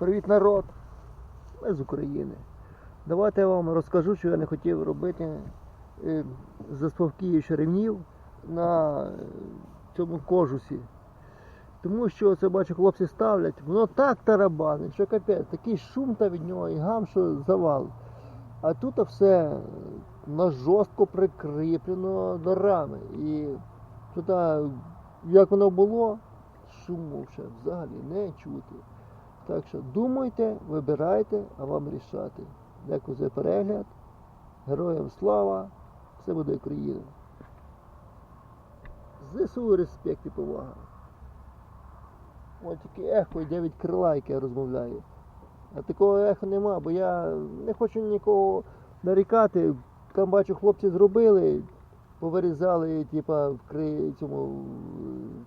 Привіт, народ! Ми з України. Давайте я вам розкажу, що я не хотів робити е, заспокоюючи ремнів на е, цьому кожусі. Тому що це бачу, хлопці ставлять, воно так тарабанить, що капець, такий шум та від нього і гам, що завал. А тут все на жорстко прикріплено до рами. І туди, як воно було, шуму ще взагалі не чути. Так що думайте, вибирайте, а вам рішати. Дякую за перегляд. Героям слава! Все буде Україна. ЗСУ респект і повага. Ось тільки ехо йде від крила, яке я розмовляю. А такого ехо нема, бо я не хочу нікого нарікати. Там бачу, хлопці зробили, повирізали, типа, в цьому,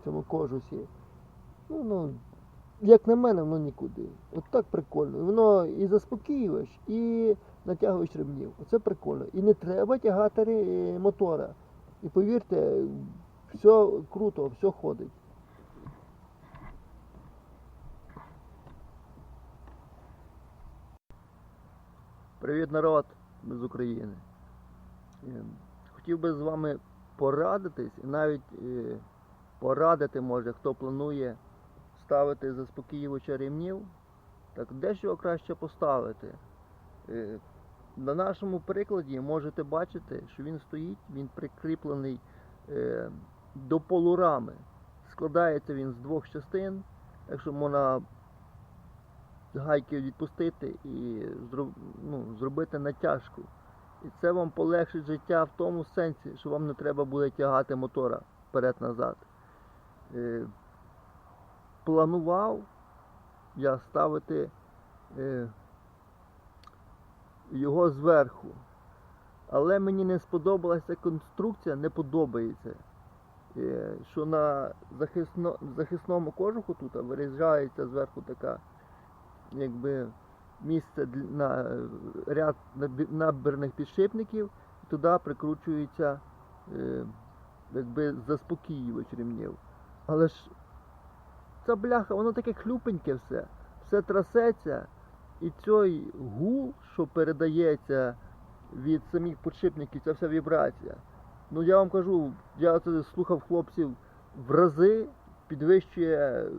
цьому кожусі. Ну, ну, як на мене, воно нікуди. От так прикольно. Воно і заспокоюєш, і натягуєш ремнів. Оце прикольно. І не треба тягати мотора. І повірте, все круто, все ходить. Привіт, народ! Ми з України. Е, Хотів би з вами порадитись і навіть е, порадити, може, хто планує ставити заспокоювача ремнів, так де ж його краще поставити? Е, На нашому прикладі можете бачити, що він стоїть, він прикріплений е, до полурами. Складається він з двох частин, так що можна гайки відпустити і ну, зробити натяжку. І це вам полегшить життя в тому сенсі, що вам не треба буде тягати мотора вперед-назад. Планував я ставити е, його зверху. Але мені не сподобалася конструкція, не подобається. Е, що на захисно, захисному кожуху тут вирізається зверху така якби місце на ряд набі- набірних підшипників, і туди прикручується е, якби заспокоювач ремнів. Але ж ця бляха, воно таке хлюпеньке все, все трасеться, і цей гул, що передається від самих підшипників, це вся вібрація. Ну я вам кажу, я це слухав хлопців в рази підвищує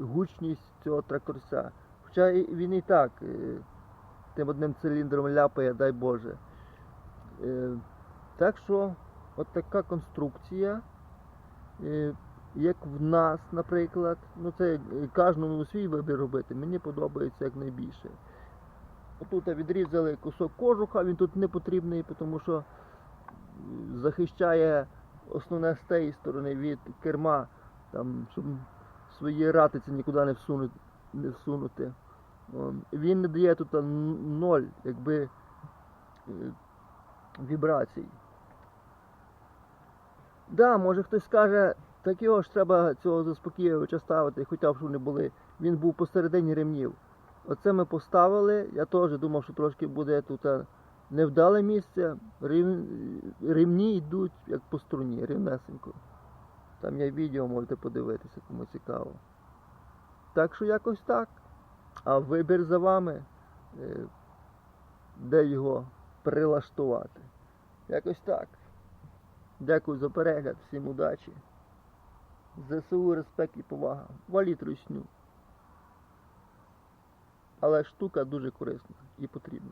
гучність цього тракторця. Хоча він і так е, тим одним циліндром ляпає, дай Боже. Е, Так що, от така конструкція, е, як в нас, наприклад, ну це кожному свій вибір робити, мені подобається як найбільше. Отут відрізали кусок кожуха, він тут не потрібний, тому що захищає основне з тієї сторони від керма, там, щоб свої ратиці нікуди не всунути. Не всунути. Він не дає тут ноль, якби е, вібрацій. Да, може хтось скаже, так його ж треба цього заспокоювача ставити, хоча б щоб не були. Він був посередині ремнів. Оце ми поставили. Я теж думав, що трошки буде тут е, невдале місце. Рем... Ремні йдуть як по струні, рівнесенько. Там є відео, можете подивитися, кому цікаво. Так що якось так. А вибір за вами, е, де його прилаштувати. Якось так. Дякую за перегляд, всім удачі. ЗСУ, респект і повага. Валіть русню. Але штука дуже корисна і потрібна.